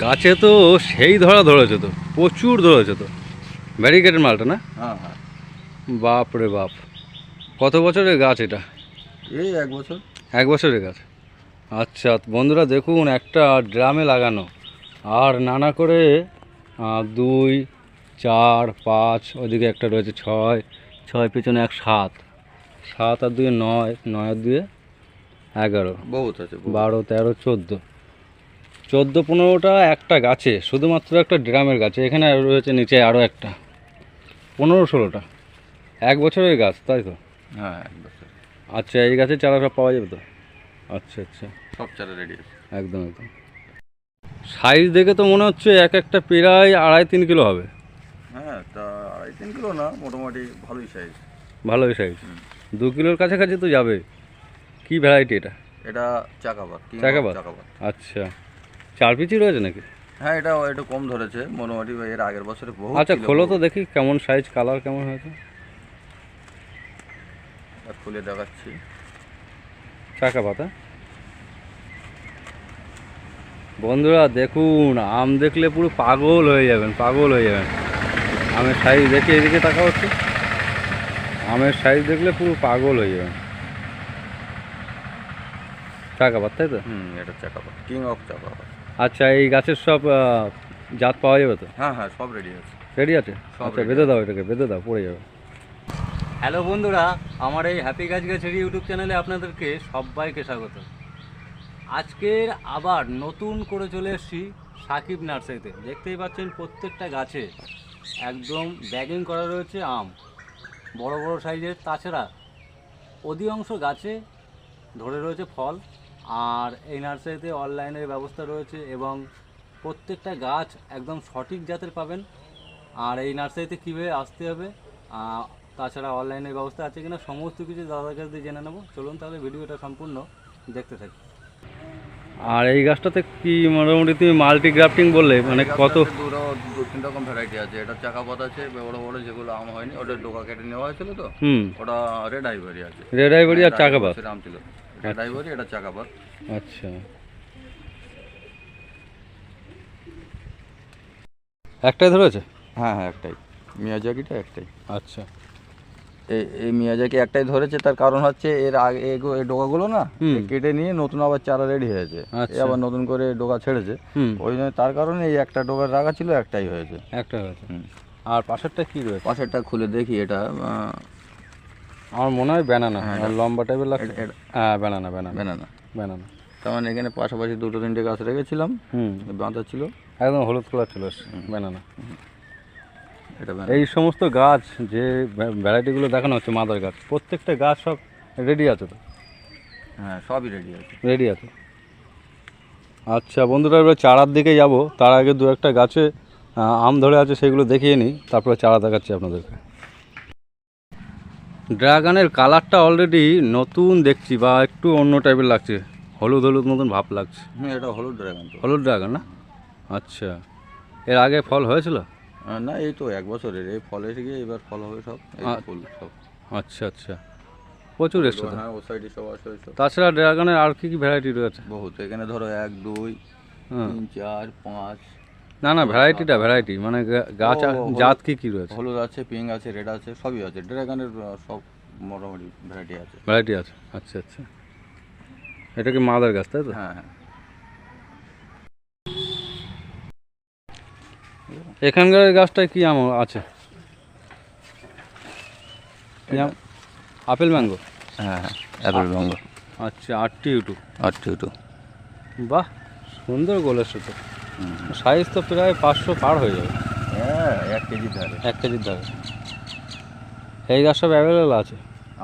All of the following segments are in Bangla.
গাছে তো সেই ধরা ধরেছে তো প্রচুর ধরেছে তো। ব্যারিকেডের মালটা না? হ্যাঁ হ্যাঁ। বাপ রে বাপ। কত বছরের গাছ এটা? এই এক বছর। এক বছরের গাছ। আচ্ছা বন্ধুরা দেখুন একটা ড্রামে লাগানো। আর নানা করে দুই চার পাঁচ ওদিকে একটা রয়েছে ছয় ছয় পেছনে এক সাত। সাত আর দুয়ে নয় নয় আর দুয়ে এগারো। বহুত আছে বারো তেরো চোদ্দ। চোদ্দ পনেরোটা একটা গাছে শুধুমাত্র একটা ড্রামের গাছে এখানে রয়েছে নিচে আরও একটা। পনেরো ষোলোটা। এক বছরের গাছ তাই তো? হ্যাঁ এক বছর। আচ্ছা এই গাছের চারা সব পাওয়া যাবে তো? আচ্ছা আচ্ছা। সব চারা রেডি আছে। একদম একদম। সাইজ দেখে তো মনে হচ্ছে এক একটা প্রায় আড়াই তিন কিলো হবে। হ্যাঁ তা আড়াই তিন কিলো না মোটামুটি ভালোই সাইজ ভালোই সাইজ দু কিলোর কাছাকাছি তো যাবে। কি ভ্যারাইটি এটা? এটা চাকাবাদ? চাকাবাদ আচ্ছা। চার পিচি রয়েছে নাকি? হ্যাঁ এটা একটু কম ধরেছে। মোটামুটি এর আগের বছরে বহু আচ্ছা খোলো তো দেখি কেমন সাইজ কালার কেমন হয়েছে। আর খুলে দেখাচ্ছি। চাকা পাতা। বন্ধুরা দেখুন আম দেখলে পুরো পাগল হয়ে যাবেন পাগল হয়ে যাবেন। আমের সাইজ দেখে এদিকে তাকা হচ্ছে আমের সাইজ দেখলে পুরো পাগল হয়ে যাবেন। চাকা পাত তাই তো? হুম এটা চাকাবাদ কিং অফ চাকাবাদ আচ্ছা এই গাছের সব জাত পাওয়া যাবে তো? হ্যাঁ হ্যাঁ সব রেডি আছে। রেডি আছে? সব আচ্ছা বেঁধে দাও এটাকে বেঁধে দাও পড়ে যাবে। হ্যালো বন্ধুরা আমার এই হ্যাপি গাছ গাছের ইউটিউব চ্যানেলে আপনাদেরকে সবাইকে স্বাগত। আজকের আবার নতুন করে চলে এসেছি সাকিব নার্সারিতে দেখতেই পাচ্ছেন প্রত্যেকটা গাছে একদম ব্যাগিং করা রয়েছে আম। বড় বড় সাইজের তাছাড়া অধিকাংশ গাছে ধরে রয়েছে ফল। আর এই নার্সারিতে অনলাইনের ব্যবস্থা রয়েছে এবং প্রত্যেকটা গাছ একদম সঠিক জাতের পাবেন। আর এই নার্সারিতে কীভাবে আসতে হবে তাছাড়া অনলাইনের ব্যবস্থা আছে কিনা সমস্ত কিছু দাদার কাছ দিয়ে জেনে নেব। চলুন তাহলে ভিডিওটা সম্পূর্ণ দেখতে থাকি। আর এই গাছটাতে কি মোটামুটি তুমি মাল্টি গ্রাফটিং বললে মানে কত? দু তিন রকম ভ্যারাইটি আছে। এটা চাকাপাত আছে বড় বড় যেগুলো আম হয়নি ওটা ডোকা কেটে নেওয়া হয়েছিল তো? ওটা রেড আইভারি আছে। রেড আইভরি আর চাকাবাদ আগের আম ছিল। রেড আইভারি এটা চাকাপাত আচ্ছা। একটাই ধরেছে? হ্যাঁ হ্যাঁ একটাই। মিয়াজাকিটা একটাই। আচ্ছা। এই মিয়াজাকি একটাই ধরেছে তার কারণ হচ্ছে এর আগে এগো- এই ডোকাগুলো না হুম। কেটে নিয়ে নতুন আবার চারা রেডি হয়েছে। এ আচ্ছা। আবার নতুন করে ডোকা ছেড়েছে। হুম। ওই জন্য তার কারণে এই একটা ডোকার রাখা ছিল একটাই হয়েছে। একটা হয়েছে। হুম। আর পাশেরটা কি রয়েছে? পাশেরটা খুলে দেখি এটা আমার মনে হয় ব্যানানা হ্যাঁ, লম্বা টাইপের লাগছে হ্যাঁ ব্যানানা ব্যানানা বেনানা ব্যানানা তার মানে এখানে পাশাপাশি দুটো তিনটে গাছ রেখেছিলাম। হুম। বাঁধা ছিল। একদম হলুদ কালার চলে আসছে ব্যানানা এটা এই সমস্ত গাছ যে ভ্যারাইটিগুলো দেখানো হচ্ছে মাদার গাছ প্রত্যেকটা গাছ সব রেডি আছে তো? হ্যাঁ সবই রেডি আছে। রেডি আছে। আচ্ছা বন্ধুরা এবার চারার দিকে যাব। তার আগে দু একটা গাছে আম ধরে আছে সেগুলো দেখিয়ে নিই। তারপরে চারা দেখাচ্ছি আপনাদেরকে। ড্রাগনের কালারটা অলরেডি নতুন দেখছি বা একটু অন্য টাইপের লাগছে। হলুদ হলুদ মতন ভাব লাগছে। হ্যাঁ এটা হলুদ ড্রাগন তো। হলুদ ড্রাগন না? আচ্ছা। এর আগে ফল হয়েছিল? না এই তো এক বছরের। এই ফল এসে গিয়ে এবার ফল হবে সব। ফুল সব। আচ্ছা আচ্ছা। প্রচুর এসছে হ্যাঁ ও সাইডে সব আসে ওই তাছাড়া ড্রাগনের আর কি কি ভ্যারাইটি রয়েছে? বহুত। এখানে ধরো এক দুই হ্যাঁ। তিন চার পাঁচ না না ভ্যারাইটিটা ভ্যারাইটি মানে গাছ জাত কি কি রয়েছে? হলুদ আছে পিঙ্ক আছে রেড আছে সবই আছে। ড্রাগনের সব মোটামুটি ভ্যারাইটি আছে। ভ্যারাইটি আছে? আচ্ছা আচ্ছা। এটা কি মাদার গাছ তাই তো? হ্যাঁ হ্যাঁ। এখানকার এই গাছটায় কি আম আছে? Apple mango? হ্যাঁ অ্যাপেল রঙ আচ্ছা আটটি ইউটু আটটু একটু বাহ সুন্দর গোলের সাথে। সাইজ তো প্রায় পাঁচশো পার হয়ে যাবে। হ্যাঁ এক কেজির ধারে। এক কেজির ধারে। এই গাছ সব অ্যাভেলেবেল আছে?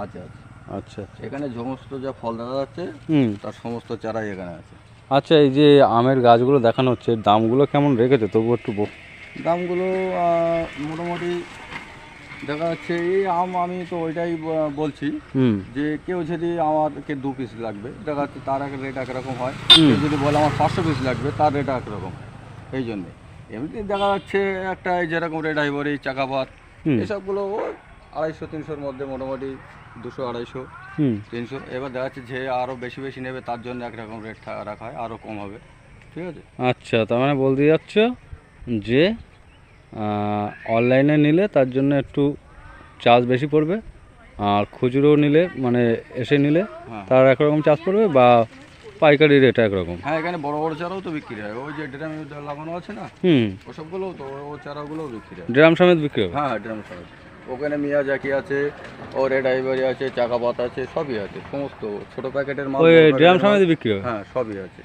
আছে আছে। আচ্ছা আচ্ছা। এখানে সমস্ত যা ফল দেখা যাচ্ছে তার সমস্ত চারাই এখানে আছে। আচ্ছা এই যে আমের গাছগুলো দেখানো হচ্ছে দামগুলো কেমন রেখেছে? তবু একটু দামগুলো মোটামুটি দেখা যাচ্ছে এই আম আমি তো ওইটাই বলছি যে কেউ যদি আমাকে দু পিস লাগবে দেখা যাচ্ছে তার এক রেট একরকম হয়। কেউ যদি বলে আমার পাঁচশো পিস লাগবে তার রেট একরকম এই জন্যে। এমনি দেখা যাচ্ছে একটা যেরকম রেট আইবরি চাকাপাত এসবগুলো ওই আড়াইশো তিনশোর মধ্যে মোটামুটি দুশো আড়াইশো তিনশো। এবার দেখা যাচ্ছে যে আরও বেশি বেশি নেবে তার জন্য একরকম রেট রাখা হয় আরও কম হবে। ঠিক আছে? আচ্ছা তার মানে বলতে যাচ্ছ যে অনলাইনে নিলে তার জন্য একটু চার্জ বেশি পড়বে। আর খুচরো নিলে মানে এসে নিলে হ্যাঁ। তার একরকম চার্জ পড়বে বা পাইকারি রেট একরকম। হ্যাঁ এখানে বড় বড় চারাও তো বিক্রি হয়। ওই যে ড্রামে লাগানো আছে না? হুম। ওসবগুলোও তো ও চারাগুলোও বিক্রি হয়। ড্রাম সমেত বিক্রি হয় হ্যাঁ ড্রাম চারা ওখানে মিয়া জাকি আছে ও রেড আইভারি আছে চাকাপাত আছে সবই আছে। সমস্ত ছোট প্যাকেটের মাল ওই ড্রাম সমেত বিক্রি হয় হ্যাঁ সবই আছে।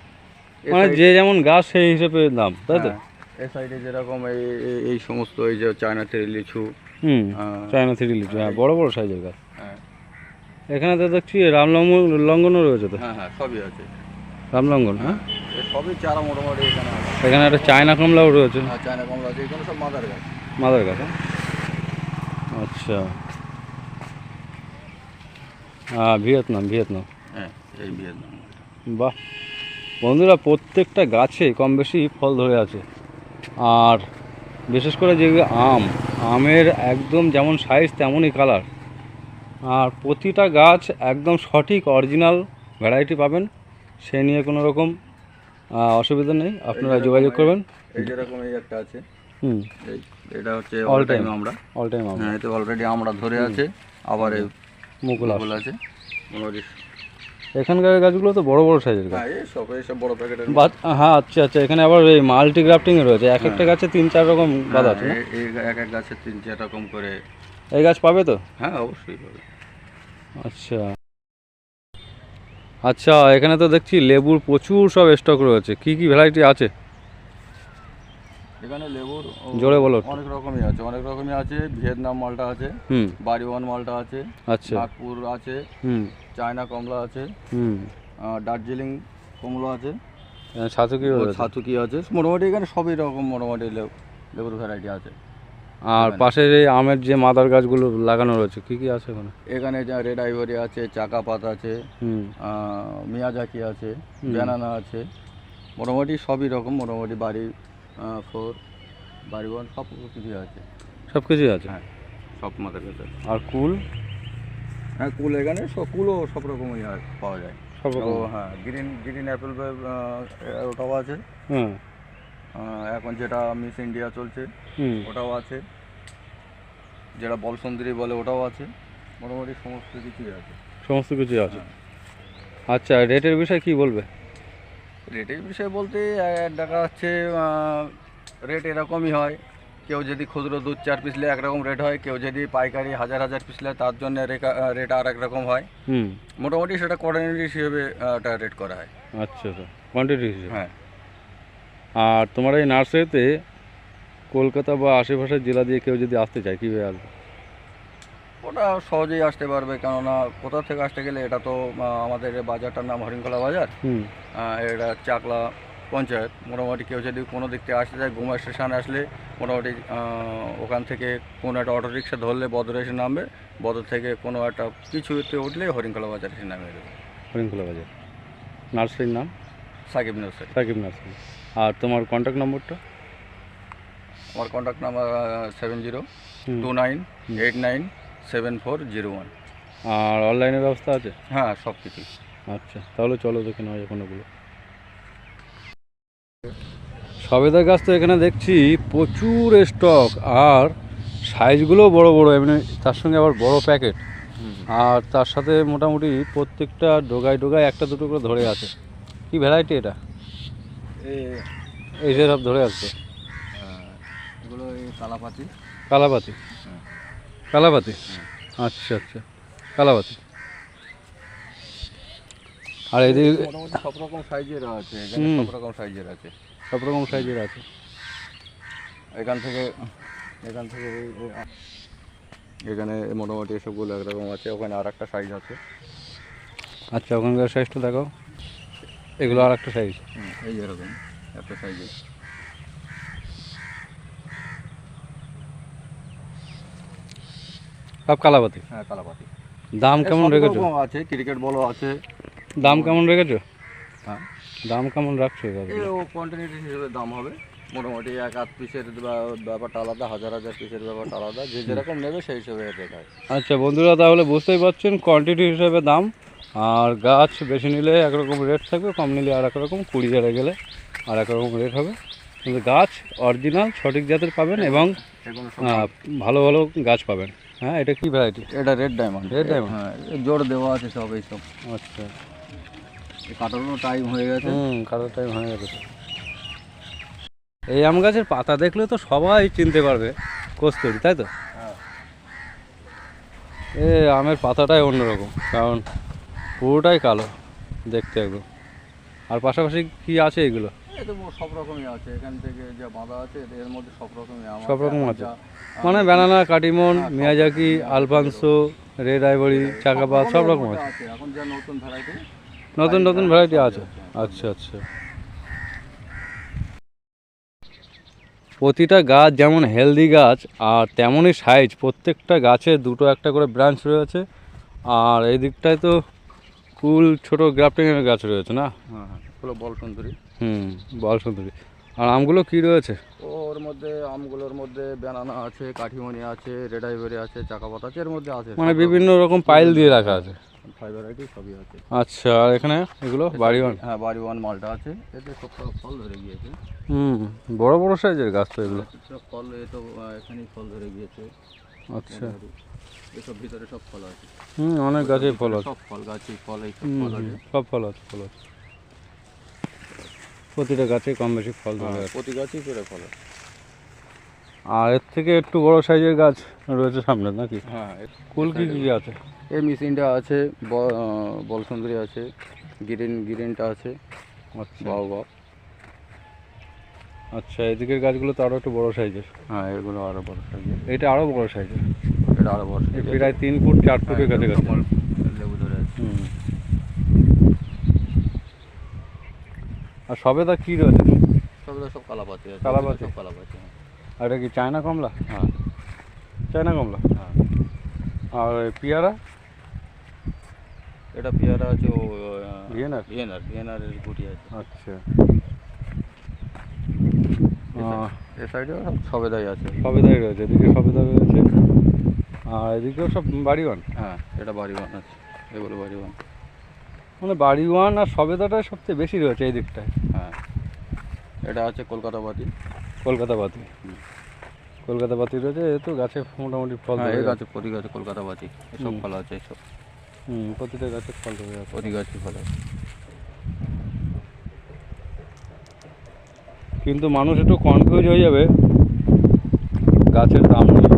মানে যে যেমন গাছ সেই হিসেবে দাম তাই তো? হ্যাঁ, এ সাইডে যেরকম এই এই- এই সমস্ত এই যে চায়না তেরি লিচু হুম চায়না থ্রি লিচু হ্যাঁ বড় বড় সাইজের গাছ। হ্যাঁ। এখানে তো দেখছি রামলঙ্গ লঙ্ঘনও রয়েছে তো? হ্যাঁ হ্যাঁ সবই আছে। রামলঙ্ঘন হ্যাঁ? সবই চারা মোটামুটি এখানে আছে। এখানে একটা চায়না কমলাও রয়েছে। হ্যাঁ চায়না কমলা আছে এখানে সব মাদার গাছ। মাদার গাছ হ্যাঁ? আচ্ছা। হ্যাঁ ভিয়েতনাম ভিয়েতনাম। হ্যাঁ এই ভিয়েতনাম। বাহ! বন্ধুরা প্রত্যেকটা গাছে কম বেশি ফল ধরে আছে। আর বিশেষ করে যে আম আমের একদম যেমন সাইজ তেমনই কালার আর প্রতিটা গাছ একদম সঠিক অরিজিনাল ভ্যারাইটি পাবেন সে নিয়ে কোনো রকম অসুবিধা নেই আপনারা যোগাযোগ করবেন। এই যেরকম এই একটা আছে। হুম। এটা হচ্ছে অল টাইম আমরা। অল টাইম হ্যাঁ এতে অলরেডি আমরা ধরে আছে আবার এই মুকুল। আছে। এখানকার গাছগুলো তো বড় বড় সাইজের গাছ। হ্যাঁ এই সব বড় প্যাকেটের হ্যাঁ আচ্ছা আচ্ছা এখানে আবার এই মাল্টি গ্রাফটিং রয়েছে। এক একটা গাছে তিন চার রকম বাদ আছে হ্যাঁ, এক এক গাছে তিন চার রকম করে। এই গাছ পাবে তো? হ্যাঁ অবশ্যই পাবে। আচ্ছা। আচ্ছা এখানে তো দেখছি লেবুর প্রচুর সব স্টক রয়েছে। কি কি ভ্যারাইটি আছে? এখানে লেবুর জোরে বলো অনেক রকমই আছে অনেক রকমই আছে। ভিয়েতনাম মালটা আছে হুম। বাড়িওয়ান মালটা আছে আচ্ছা। নাগপুর আছে চায়না কমলা আছে দার্জিলিং কমলা আছে। এখানে ছাতু কি ও রয়েছে। ছাতুকি আছে। মোটামুটি এখানে সবই রকম মোটামুটি লেবু লেবুর ভ্যারাইটি আছে। আর পাশের এই আমের যে মাদার গাছগুলো লাগানো রয়েছে কি কি আছে ওখানে? এখানে যা রেড আইভরি আছে চাকা পাত আছে মিয়াজাকি আছে ব্যানানা আছে। মোটামুটি সবই রকম মোটামুটি বাড়ি ফোর বাড়ি ওয়ান সব কিছুই আছে। সব কিছুই আছে? হ্যাঁ সব মাথার কাছে আছে। আর কুল? হ্যাঁ কুল এখানে কুলও সব রকমই আর পাওয়া যায়। সব রকম। হ্যাঁ গ্রিন গ্রিন অ্যাপেল ওটাও আছে। হ্যাঁ এখন যেটা মিস ইন্ডিয়া চলছে ওটাও আছে। যেটা বল সুন্দরী বলে ওটাও আছে। মোটামুটি সমস্ত কিছুই আছে। সমস্ত কিছুই আছে। আচ্ছা রেটের বিষয়ে কি বলবে? রেটের বিষয়ে বলতে দেখা যাচ্ছে রেট এরকমই হয়। কেউ যদি খুচরো দুধ চার পিসলে একরকম রেট হয়। কেউ যদি পাইকারি হাজার হাজার পিসলে তার জন্য রেট আর এক রকম হয়। হুম। মোটামুটি সেটা কোয়ার্ডিনেট হিসেবে ওটা রেট করা হয়। আচ্ছা আচ্ছা। কোয়ান্টিটি হিসেবে? হ্যাঁ। আর তোমার এই নার্সারিতে কলকাতা বা আশেপাশের জেলা দিয়ে কেউ যদি আসতে চায় কীভাবে আসবে? ওটা সহজেই আসতে পারবে কেননা কোথা থেকে আসতে গেলে এটা তো আমাদের বাজারটার নাম হরিণখোলা বাজার। এটা চাকলা পঞ্চায়েত। মোটামুটি কেউ যদি কোনো দিক থেকে আসতে চায় গুমা স্টেশন আসলে মোটামুটি ওখান থেকে কোনো একটা অটো রিক্সা ধরলে বদরে এসে নামবে। বদর থেকে কোনো একটা কিছু কিছুতে উঠলে হরিণখোলা বাজার এসে নামে যাবে হরিণখোলা বাজার। নার্সারির নাম? সাকিব নার্সারি। সাকিব নার্সারি। আর তোমার কন্ট্যাক্ট নম্বরটা আমার contact number seven zero. Two nine eight nine seven four zero one আর অনলাইনের ব্যবস্থা আছে? হ্যাঁ সব কিছুই। আচ্ছা তাহলে চলো দেখে নেওয়া যায় কোনোগুলো সবেদা গাছ তো এখানে দেখছি প্রচুর স্টক আর সাইজগুলো বড় বড় এমনি তার সঙ্গে আবার বড় প্যাকেট আর তার সাথে মোটামুটি প্রত্যেকটা ডোগায় ডোগায় একটা দুটো করে ধরে আছে। কি ভ্যারাইটি এটা? এই যে সব ধরে আছে। এগুলো এই কালাপাতি। কালাপাতি। কালাপাতি আচ্ছা আচ্ছা। কালাপাতি আর এদিকে মোটামুটি সব রকম সাইজের আছে এখানে। সব রকম সাইজের আছে। সব রকম সাইজের আছে। এখান থেকে এখান থেকে এই- এই এখানে মোটামুটি এসবগুলো একরকম আছে ওখানে আর একটা সাইজ আছে। আচ্ছা ওখানকার সাইজটা দেখো এগুলো আর একটা সাইজ এই এরকম একটা সাইজের সব কালাপাতি। হ্যাঁ কালাপাতি। দাম কেমন রেখেছো? আছে ক্রিকেট বলও আছে। দাম কেমন রেখেছো? হ্যাঁ। দাম কেমন রাখছো এভাবে? ও কোয়ান্টিটি হিসেবে দাম হবে। মোটামুটি এক আধ পিসের ব্যাপারটা আলাদা হাজার হাজার পিসের ব্যাপারটা আলাদা। যে যেরকম নেবে সেই হিসেবে রেট হয় আচ্ছা বন্ধুরা তাহলে বুঝতেই পারছেন কোয়ান্টিটি হিসেবে দাম। আর গাছ বেশি নিলে একরকম রেট থাকবে কম নিলে আর এক রকম কুড়ি হাজারে গেলে আর এক রকম রেট হবে। কিন্তু গাছ অরিজিনাল সঠিক জাতের পাবেন এবং এগুলো ভালো ভালো গাছ পাবেন। হ্যাঁ এটা কি ভ্যারাইটি এটা রেড ডায়মন্ড Red diamond? হ্যাঁ জোর দেওয়া আছে সব এইসব আচ্ছা। কাটারও টাইম হয়ে গেছে। হুম কারোর টাইম হয়ে গেছে। এই আম গাছের পাতা দেখলে তো সবাই চিনতে পারবে কস্তুরি তাই তো? হ্যাঁ। এ আমের পাতাটাই অন্যরকম কারণ পুরোটাই কালো দেখতে একদম। আর পাশাপাশি কি আছে এগুলো? এতে সব রকমই আছে। এখান থেকে যা বাঁধা আছে এর মধ্যে সব রকমই সব রকম আছে। মানে banana Katimon Miyazaki. Alphonso red ivory চাকাবাজ সব রকম আছে। এখন যা নতুন ভ্যারাইটি নতুন নতুন ভ্যারাইটি আছে। আছে। আচ্ছা আচ্ছা। প্রতিটা গাছ যেমন হেলদি গাছ আর তেমনই সাইজ প্রত্যেকটা গাছে দুটো একটা করে ব্রাঞ্চ রয়েছে। আর এই দিকটায় তো কুল ছোট গ্রাফটিংয়ের গাছ রয়েছে না? হ্যাঁ হ্যাঁ। বল সুন্দরী। হুম বল সুন্দরী। আর আমগুলো কি রয়েছে? ওর মধ্যে আমগুলোর মধ্যে ব্যানানা আছে কাঠিমণি আছে রেড আইভরি আছে চাকাপাত আছে এর মধ্যে আছে। মানে বিভিন্ন রকম পাইল দিয়ে রাখা আছে। ফাইভ ভ্যারাইটি সবই আছে। আচ্ছা আর এখানে এগুলো বাড়ি ওয়ান? হ্যাঁ বাড়ি ওয়ান মালটা আছে। এতে সব ফল ধরে গিয়েছে। হুম বড় বড় সাইজের গাছ তো এগুলো। সব ফল এ তো এখানেই ফল ধরে গিয়েছে। আচ্ছা। এসব ভিতরে সব ফল আছে। হুম অনেক গাছের ফল আছে। সব ফল গাছে ফল এই সব ফল আছে। সব ফল আছে ফল আছে। প্রতিটা গাছে কম বেশি ফল ধরে হ্যাঁ, আছে। প্রতি গাছই করে ফল আছে আর এর থেকে একটু বড় সাইজের গাছ রয়েছে সামনে নাকি? হ্যাঁ কুল কি কি আছে? এই মেশিনটা আছে ব- আহ, বল আছে গ্রিন গ্রিনটা আছে আচ্ছা। বাউ বাউ আচ্ছা এদিকের গাছগুলো তো আরও একটু বড় সাইজের। হ্যাঁ এগুলো আরও বড় সাইজের। এটা আরও বড় সাইজের? এটা আরও বড় size। প্রায় তিন ফুট চার ফুটের কাছে হ্যাঁ, কাছে এরকম গেছে লেবু ধরে আছে হুম আর সবেদা কি রয়েছে? সবগুলো সব কালাপাতি আছে কালাপাতি? সব কালাপাতি হ্যাঁ। আর এটা কি চায়না কমলা? হ্যাঁ। চায়না কমলা? হ্যাঁ। আর পেয়ারা? এটা পেয়ারা আছে ও ভিয়েনার? ভিয়েনার ভিয়েনারের গুটি আছে। আচ্ছা। এ সাইডে সবেদাই আছে। সবেদাই রয়েছে এদিকে সবেদা রয়েছে। আর এদিকেও সব বাড়ি ওয়ান হ্যাঁ এটা বাড়ি ওয়ান আছে এগুলো বাড়ি ওয়ান মানে বাড়ি ওয়ান আর সবেদাটাই সবচেয়ে বেশি রয়েছে এই দিকটায়। হ্যাঁ। এটা আছে কলকাতা বাতি। কলকাতা বাতি। কলকাতা বাতি রয়েছে এ তো গাছে মোটামুটি ফল হ্যাঁ এই। গাছে প্রতি গাছে কলকাতা বাতি এসব ফল আছে এসব। হুম প্রতিটা গাছে ফল ধরে প্রতি গাছে ফল আছে। কিন্তু মানুষ একটু কনফিউজ হয়ে যাবে গাছের দাম নিয়ে।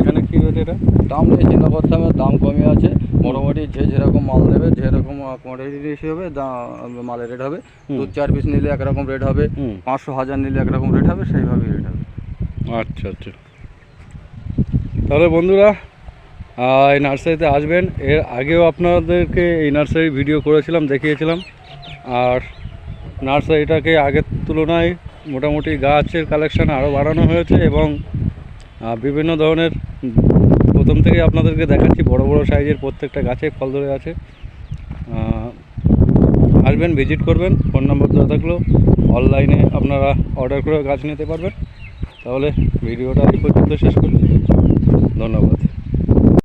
এখানে কি রয়েছে এটা? দাম নিয়ে চিন্তা করতে হবে দাম কমে আছে। মোটামুটি যে যেরকম মাল নেবে যেরকম কোয়ান্টিটি হিসেবে দা- মালের রেট হবে দু চার পিস নিলে একরকম রেট হবে পাঁচশো হাজার নিলে একরকম রেট হবে সেইভাবেই রেট হবে। আচ্ছা আচ্ছা। তাহলে বন্ধুরা এই নার্সারিতে আসবেন। এর আগেও আপনাদেরকে এই নার্সারি ভিডিও করেছিলাম দেখিয়েছিলাম। আর নার্সারিটাকে আগের তুলনায় মোটামুটি গাছের কালেকশান আরও বাড়ানো হয়েছে এবং বিভিন্ন ধরনের প্রথম থেকে আপনাদেরকে দেখাচ্ছি, বড় বড় সাইজের প্রত্যেকটা গাছে ফল ধরে আছে। আসবেন ভিজিট করবেন ফোন নম্বর দেওয়া থাকলেও অনলাইনে আপনারা অর্ডার করে গাছ নিতে পারবেন। তাহলে ভিডিওটা এই পর্যন্ত শেষ করছি। ধন্যবাদ।